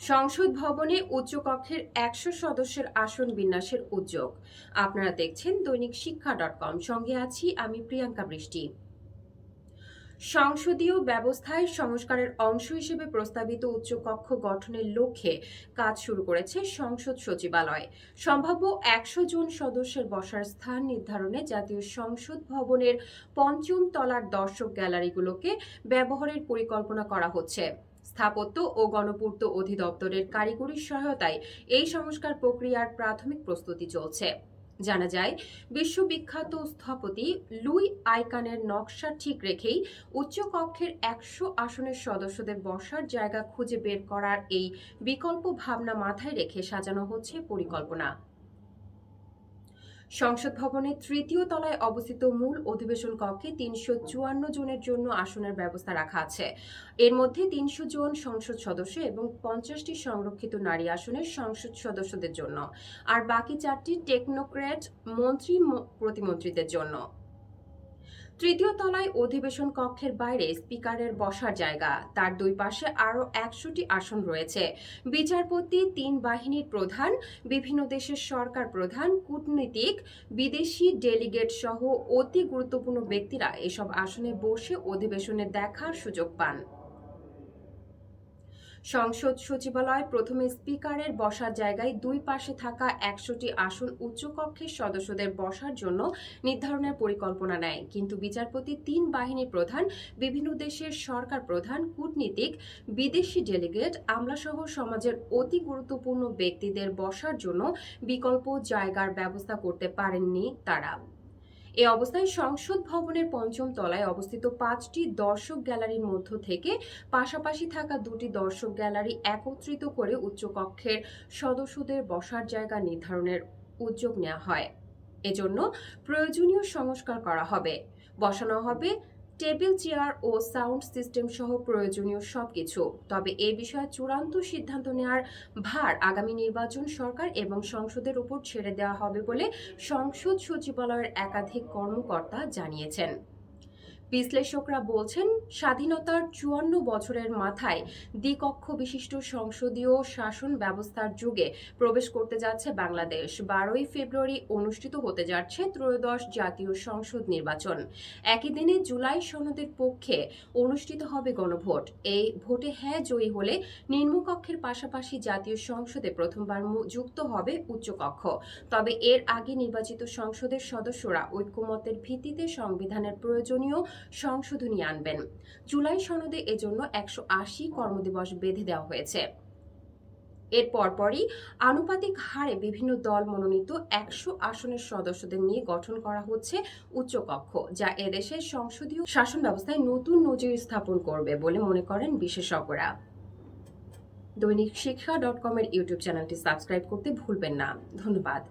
সংসদ ভবনে উচ্চকক্ষের একশো সদস্যের আসন বিন্যাসের উদ্যোগ। আপনারা দেখছেন দৈনিক শিক্ষা ডট কম। সঙ্গে আছি আমি প্রিয়াঙ্কা বৃষ্টি। সংসদীয় ব্যবস্থায় সংস্কারের অংশ হিসেবে প্রস্তাবিত উচ্চকক্ষ গঠনের লক্ষ্যে কাজ শুরু করেছে সংসদ সচিবালয়। সম্ভাব্য একশো জন সদস্যের বসার স্থান নির্ধারণে জাতীয় সংসদ ভবনের পঞ্চম তলার দর্শক গ্যালারিগুলোকে ব্যবহারের পরিকল্পনা করা হচ্ছে। স্থাপত্য ও গণপূর্ত অধিদপ্তরের কারিগরি সহায়তায় এই সংস্কার প্রক্রিয়ার প্রাথমিক প্রস্তুতি চলছে। জানা যায়, বিশ্ববিখ্যাত স্থপতি লুই আইকানের নকশা ঠিক রেখেই উচ্চকক্ষের একশো আসনের সদস্যদের বসার জায়গা খুঁজে বের করার এই বিকল্প ভাবনা মাথায় রেখে সাজানো হচ্ছে পরিকল্পনা। সংসদ ভবনের তৃতীয় তলায় অবস্থিত মূল অধিবেশন কক্ষে তিনশো চুয়ান্ন জনের জন্য আসনের ব্যবস্থা রাখা আছে। এর মধ্যে তিনশো জন সংসদ সদস্য এবং পঞ্চাশটি সংরক্ষিত নারী আসনের সংসদ সদস্যদের জন্য। আর বাকি চারটি টেকনোক্র্যাট মন্ত্রী প্রতিমন্ত্রীদের জন্য। তৃতীয় তলায় অধিবেশন কক্ষের বাইরে স্পিকারের বসার জায়গা। তার দুই পাশে আরও একশোটি আসন রয়েছে। বিচারপতি, তিন বাহিনীর প্রধান, বিভিন্ন দেশের সরকার প্রধান, কূটনীতিক, বিদেশি ডেলিগেট সহ অতি গুরুত্বপূর্ণ ব্যক্তিরা এসব আসনে বসে অধিবেশনে দেখার সুযোগ পান। সংসদ সচিবালয় প্রথমে স্পিকারের বসার জায়গায় দুই পাশে থাকা একশোটি আসন উচ্চকক্ষের সদস্যদের বসার জন্য নির্ধারণের পরিকল্পনা নেয়। কিন্তু বিচারপতি, তিন বাহিনীর প্রধান, বিভিন্ন দেশের সরকার প্রধান, কূটনীতিক, বিদেশি ডেলিগেট, আমলাসহ সমাজের অতি গুরুত্বপূর্ণ ব্যক্তিদের বসার জন্য বিকল্প জায়গার ব্যবস্থা করতে পারেননি তারা। এ অবস্থায় সংসদ ভবনের পঞ্চম তলায় অবস্থিত পাঁচটি দর্শক গ্যালারির মধ্য থেকে পাশাপাশি থাকা দুটি দর্শক গ্যালারি একত্রিত করে উচ্চকক্ষের সদস্যদের বসার জায়গা নির্ধারণের উদ্যোগ নেওয়া হয়। এজন্য প্রয়োজনীয় সংস্কার করা হবে। বসানো হবে টেবিল, চেয়ার ও সাউন্ড সিস্টেম সহ প্রয়োজনীয় সবকিছু। তবে এ বিষয়ে চূড়ান্ত সিদ্ধান্ত নেওয়ার ভার আগামী নির্বাচন সরকার এবং সংসদের উপর ছেড়ে দেওয়া হবে বলে সংসদ সচিবালয়ের একাধিক কর্মকর্তা জানিয়েছেন। বিশ্লেষকরা বলছেন, স্বাধীনতার চুয়ান্ন বছরের মাথায় দ্বিকক্ষ বিশিষ্ট সংসদীয় শাসন ব্যবস্থার যুগে প্রবেশ করতে যাচ্ছে বাংলাদেশ। বারোই ফেব্রুয়ারি অনুষ্ঠিত হতে যাচ্ছে ত্রয়োদশ জাতীয় সংসদ নির্বাচন। একই দিনে জুলাই সনদের পক্ষে অনুষ্ঠিত হবে গণভোট। এই ভোটে হ্যাঁ জয়ী হলে নিম্নকক্ষের পাশাপাশি জাতীয় সংসদে প্রথমবার যুক্ত হবে উচ্চকক্ষ। তবে এর আগে নির্বাচিত সংসদের সদস্যরা ঐক্যমতের ভিত্তিতে সংবিধানের প্রয়োজনীয় সংশোধনী আনবেন। জুলাই সনদে এজন্য একশো আশি কর্মদিবস বেঁধে দেওয়া হয়েছে। এর পরপরই আনুপাতিক হারে বিভিন্ন দল মনোনীত একশো আসনের সদস্যদের নিয়ে গঠন করা হচ্ছে উচ্চকক্ষ, যা এদেশের সংসদীয় শাসন ব্যবস্থায় নতুন নজির স্থাপন করবে বলে মনে করেন বিশেষজ্ঞরা। দৈনিক শিক্ষা ডট কমের ইউটিউব চ্যানেলটি সাবস্ক্রাইব করতে ভুলবেন না। ধন্যবাদ।